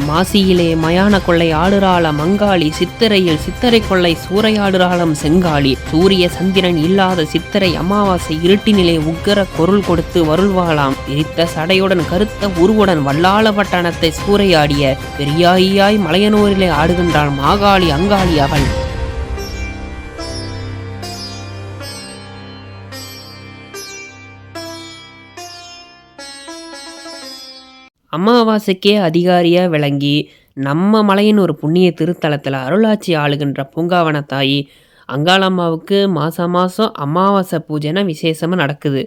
மாசியிலே மயான கொள்ளை ஆடுறாள மங்காளி சித்திரையில் சித்திரை கொள்ளை சூறையாடுறாளம் செங்காளி. சூரிய சந்திரன் இல்லாத சித்திரை அமாவாசை இருட்டினிலே உக்கர பொருள் கொடுத்து வருள்வாளாம். விரித்த சடையுடன் கருத்த உருவுடன் வல்லாள பட்டணத்தை சூறையாடிய பெரியாயியாய் மலையனூரிலே ஆடுகின்றாள் மாகாளி அங்காளி அவள். அமாவாசைக்கே அதிகாரியாக விளங்கி நம்ம மலையின் ஒரு புண்ணிய திருத்தலத்தில் அருளாட்சி ஆளுகின்ற பூங்காவன தாயி அங்காளம்மாவுக்கு மாதம் மாதம் அமாவாசை பூஜைனா விசேஷமாக நடக்குது.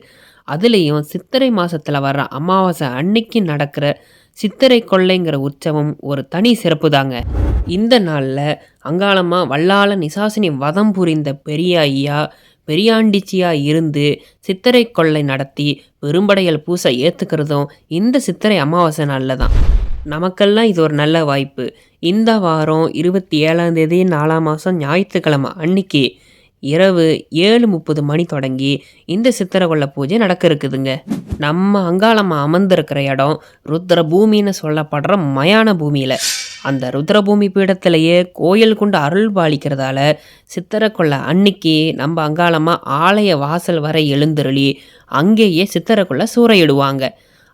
அதுலேயும் சித்திரை மாதத்தில் வர்ற அமாவாசை அன்னைக்கு நடக்கிற சித்திரை கொள்ளைங்கிற உற்சவம் ஒரு தனி சிறப்பு தாங்க இந்த நாளில் அங்காளம்மா வல்லால நிசாசினி வதம் புரிந்த பெரிய ஐயா பெரியாண்டிச்சியா இருந்து சித்திரை கொள்ளை நடத்தி பெரும்படையல் பூசை ஏற்றுக்கிறதும் இந்த சித்திரை அமாவாசை நாளில் தான் நமக்கெல்லாம் இது ஒரு நல்ல வாய்ப்பு. இந்த வாரம் இருபத்தி ஏழாம் தேதி நாலாம் மாதம் ஞாயிற்றுக்கிழமை அன்னைக்கு இரவு ஏழு முப்பது மணி தொடங்கி இந்த சித்திரை கொள்ள பூஜை நடக்க இருக்குதுங்க நம்ம அங்காளம்மா அமர்ந்திருக்கிற இடம் ருத்ர பூமின்னு சொல்லப்படுற மயான பூமியில். அந்த ருத்ரபூமி பீடத்திலேயே கோயில் கொண்டு அருள் பாலிக்கிறதால சித்திரை கொள்ள அன்னைக்கு நம்ம அங்காளம்மா ஆலய வாசல் வரை எழுந்தருளி அங்கேயே சித்திரை கொள்ள சூறையிடுவாங்க.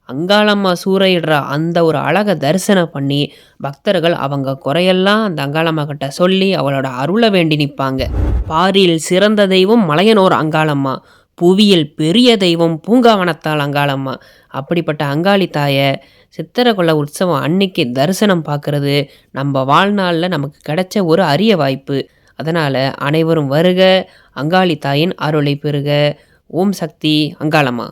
அங்காளம்மா சூறையிடுற அந்த ஒரு அழகை தரிசனம் பண்ணி பக்தர்கள் அவங்க குறையெல்லாம் அந்த அங்காளம்மா கிட்ட சொல்லி அவளோட அருளை வேண்டி நிற்பாங்க. பாரியில் சிறந்த தெய்வம் மலையனோர் அங்காளம்மா. புவியில் பெரிய தெய்வம் பூங்காவனத்தால் அங்காளம்மா. அப்படிப்பட்ட அங்காளி தாயை சித்திரகுல உற்சவம் அன்னைக்கு தரிசனம் பார்க்கறது. நம்ம வாழ்நாளில் நமக்கு கிடைச்ச ஒரு அரிய வாய்ப்பு. அதனால் அனைவரும் வருக அங்காளி தாயின் அருளை பெறுக. ஓம் சக்தி அங்காளம்மா.